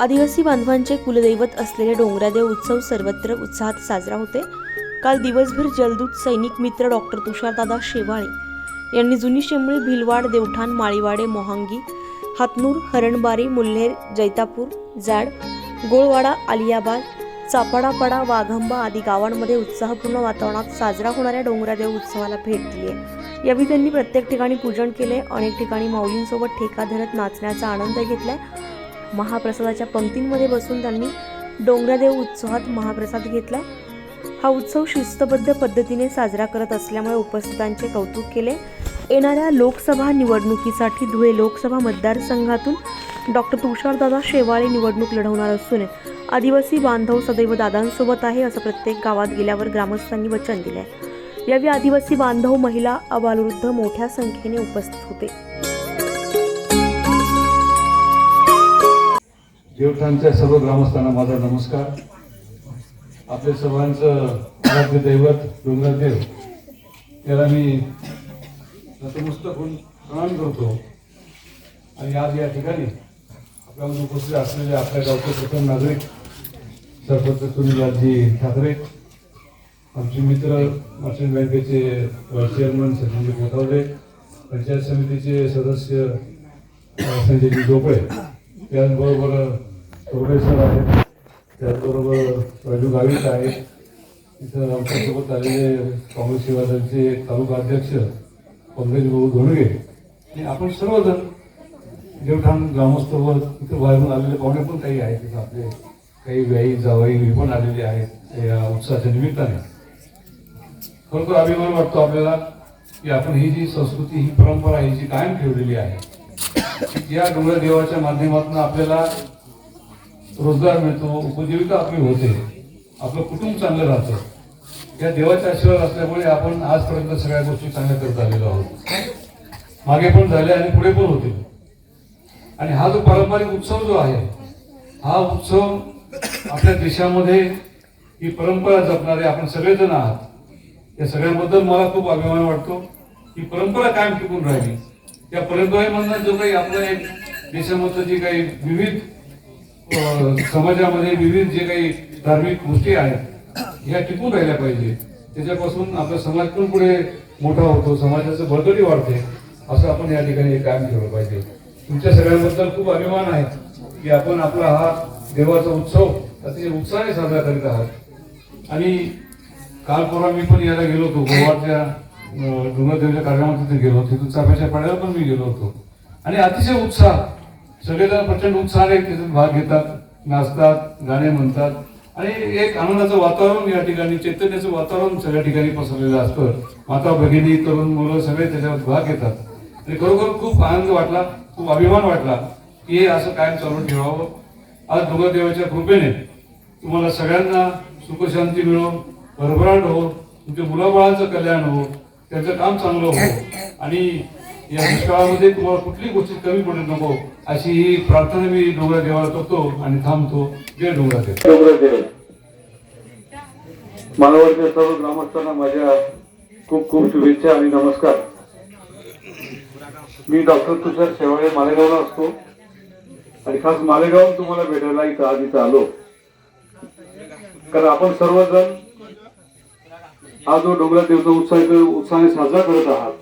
आदिवासी बांधवांचे कुलदैवत असलेले डोंगरादेव उत्सव सर्वत्र उत्साहात साजरा होते. काल दिवसभर जलदूत सैनिक मित्र डॉक्टर तुषारदादा शेवाळे यांनी जुनी शेंबळी भिलवाड देवठाण माळीवाडे मोहांगी हातनूर हरणबारी मुल्हेर जैतापूर जाड गोळवाडा आलियाबाद चापाडापाडा वाघंबा आदी गावांमध्ये उत्साहपूर्ण वातावरणात साजरा होणाऱ्या डोंगरादेव उत्सवाला भेट दिली आहे यावेळी त्यांनी प्रत्येक ठिकाणी पूजन केले. अनेक ठिकाणी माऊलींसोबत ठेका धरत नाचण्याचा आनंद घेतलाय. महाप्रसादाच्या पंक्तींमध्ये बसून त्यांनी डोंगरादेव उत्सवात महाप्रसाद घेतला हा उत्सव शिस्तबद्ध पद्धतीने साजरा करत असल्यामुळे उपस्थितांचे कौतुक केले. येणाऱ्या लोकसभा निवडणुकीसाठी धुळे लोकसभा मतदारसंघातून डॉक्टर तुषारदादा शेवाळे निवडणूक लढवणार असून आदिवासी बांधव सदैव दादांसोबत आहे असं प्रत्येक गावात गेल्यावर ग्रामस्थांनी वचन दिलंय. यावेळी आदिवासी बांधव महिला अबालवृद्ध मोठ्या संख्येने उपस्थित होते. देवठाणच्या सर्व ग्रामस्थांना माझा नमस्कार. आपल्या सर्वांचं आराध्य दैवत डोंगरदेव त्याला मी नतमस्तक होऊन प्रणाम करतो. आणि आज या ठिकाणी आपल्यामध्ये उपस्थित असलेले आपल्या गावचे प्रथम नागरिक सरपंच सुनीलजी ठाकरे आमचे मित्र मर्चंट बँकेचे चेअरमन सचिनजी कोथावडे पंचायत समितीचे सदस्य संजयजी झोपळे त्याचबरोबर सर आहेत. त्याचबरोबर राजू गावित आहेत. इथं आमच्यासोबत आलेले काँग्रेस सेवा तालुका अध्यक्ष पंकज भाऊ धोणगे आणि आपण सर्वजण देवठाण ग्रामस्थ व इथं बाहेरून आलेले पाहुणे पण काही आहेत. तिथं आपले काही व्याई जावाई हे पण आलेले आहेत. या उत्साहाच्या निमित्ताने. खरोखर अभिमान वाटतो आपल्याला की आपण ही जी संस्कृती ही परंपरा ही जी कायम ठेवलेली आहे या डोंगर देवाच्या माध्यमातून आपल्याला रोजगार मिळतो उपजीविका आपली होते. आपलं कुटुंब चांगलं राहतं. या देवाच्या आशीर्वाद असल्यामुळे आपण आजपर्यंत सगळ्या गोष्टी चांगल्या करत आलेलो आहोत. मागे पण झाले आणि पुढे पण होतील आणि हा जो पारंपरिक उत्सव जो आहे हा उत्सव आपल्या देशामध्ये ही परंपरा जपणारे आपण सगळेजण आहात. या सगळ्याबद्दल मला खूप अभिमान वाटतो. ही परंपरा कायम टिकून राहिली. त्या परंपरेमधनं जो काही आपलं एक देशामधलं जी काही विविध समाजामध्ये विविध जे काही धार्मिक गोष्टी आहेत ह्या टिकून राहिल्या पाहिजे. त्याच्यापासून आपला समाज पण पुढे मोठा होतो समाजाचं बळकटी वाढते असं आपण या ठिकाणी कायम ठेवलं पाहिजे. तुमच्या सगळ्यांबद्दल खूप अभिमान आहे की आपण आपला हा देवाचा उत्सव अतिशय उत्साहाने साजरा करीत आहात. आणि काल परवा मी पण याला गेलो होतो गोवाच्या डोंगरदेवच्या कार्यक्रमात तिथे गेलो होतो. तिथून चाफ्याच्या पाड्याला पण मी गेलो होतो. आणि अतिशय उत्साह सगळेजण प्रचंड उत्साहाने त्याच्यात भाग घेतात नाचतात गाणे म्हणतात. आणि एक आनंदाचं वातावरण या ठिकाणी चैतन्याचं वातावरण सगळ्या ठिकाणी पसरलेलं असतं. माता भगिनी तरुण मुलं सगळे त्याच्यात भाग घेतात. आणि खरोखर खूप आनंद वाटला खूप अभिमान वाटला की हे असं कायम चालून ठेवावं. आज दुर्गादेवाच्या कृपेने तुम्हाला सगळ्यांना सुखशांती मिळो भरभराट हो तुमच्या मुलाबाळांचं कल्याण हो त्यांचं काम चांगलं हो. आणि या दुष्काळामध्ये तुम्हाला कुठली गोष्टी कमी पडू नको. अशी ही प्रार्थना मी डोंगरा देवाला करतो आणि थांबतो. जय डोंगरा देव. डोंगरदेव मानवाच्या सर्व ग्रामस्थांना माझ्या खूप खूप शुभेच्छा आणि नमस्कार. मी डॉक्टर तुषार शेवाळे मालेगावला असतो. आणि खास मालेगाव तुम्हाला भेटायला इथं आज इथं आलो. कारण आपण सर्वजण हा जो डोंगरा देवचा उत्साह उत्साहाने साजरा करत आहात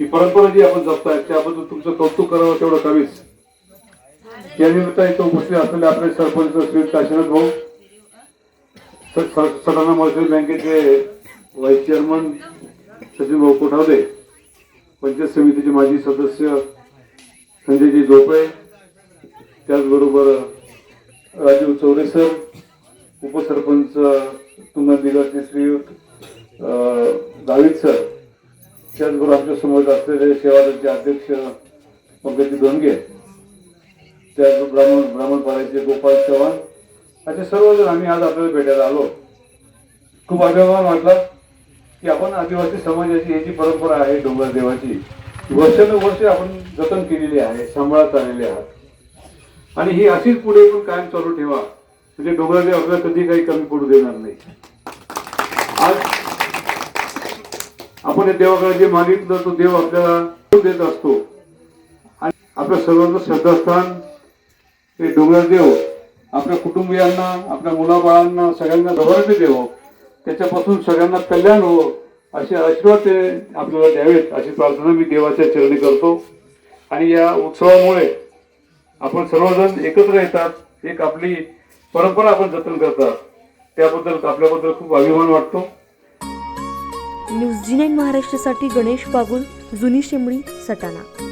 ही परंपरा जी आपण जपताय त्याबद्दल तुमचं कौतुक करावं तेवढं कमीच. या निमित्त इथं उपस्थित असलेले आपले सरपंच श्री काशीनाथ भाऊ स- सटाणा महसूल बँकेचे व्हाईस चेअरमन सचिन भाऊ कोठावदे पंचायत समितीचे माजी सदस्य संजयजी झोपळे त्याचबरोबर राजीव चौरे सर उपसरपंच तुंगनदिगाचे श्री गावित सर त्याचबरोबर आमच्यासमोर असलेले सेवादलचे अध्यक्ष पंकजी दोनगे त्या ब्राह्मण ब्राह्मणपाड्याचे गोपाल चव्हाण असे सर्वजण आम्ही आज आपल्याला भेटायला आलो. खूप अभिमान वाटला की आपण आदिवासी समाजाची ही जी परंपरा आहे डोंगर देवाची वर्षानुवर्षे आपण जतन केलेली आहे सांभाळत आलेले आहात. आणि ही अशीच पुढे पण कायम चालू ठेवा. म्हणजे डोंगरदेव आपल्याला कधी काही कमी पडू देणार नाही आज आपण या देवाकडे जे मागितलं तो देव आपल्याला देत असतो. आणि आपल्या सर्वांचं श्रद्धास्थान हे डोंगरदेव आपल्या कुटुंबियांना आपल्या मुलाबाळांना सगळ्यांना जवळचे देव त्याच्यापासून सगळ्यांना कल्याण हो असे आशीर्वाद ते आपल्याला द्यावेत अशी प्रार्थना मी देवाच्या चरणी करतो. आणि या उत्सवामुळे आपण सर्वजण एकत्र येतात एक आपली परंपरा आपण जतन करतात. त्याबद्दल आपल्याबद्दल खूप अभिमान वाटतो. न्यूझीलंड महाराष्ट्रासाठी गणेश बागुल जुनी शेंबळी सटाणा.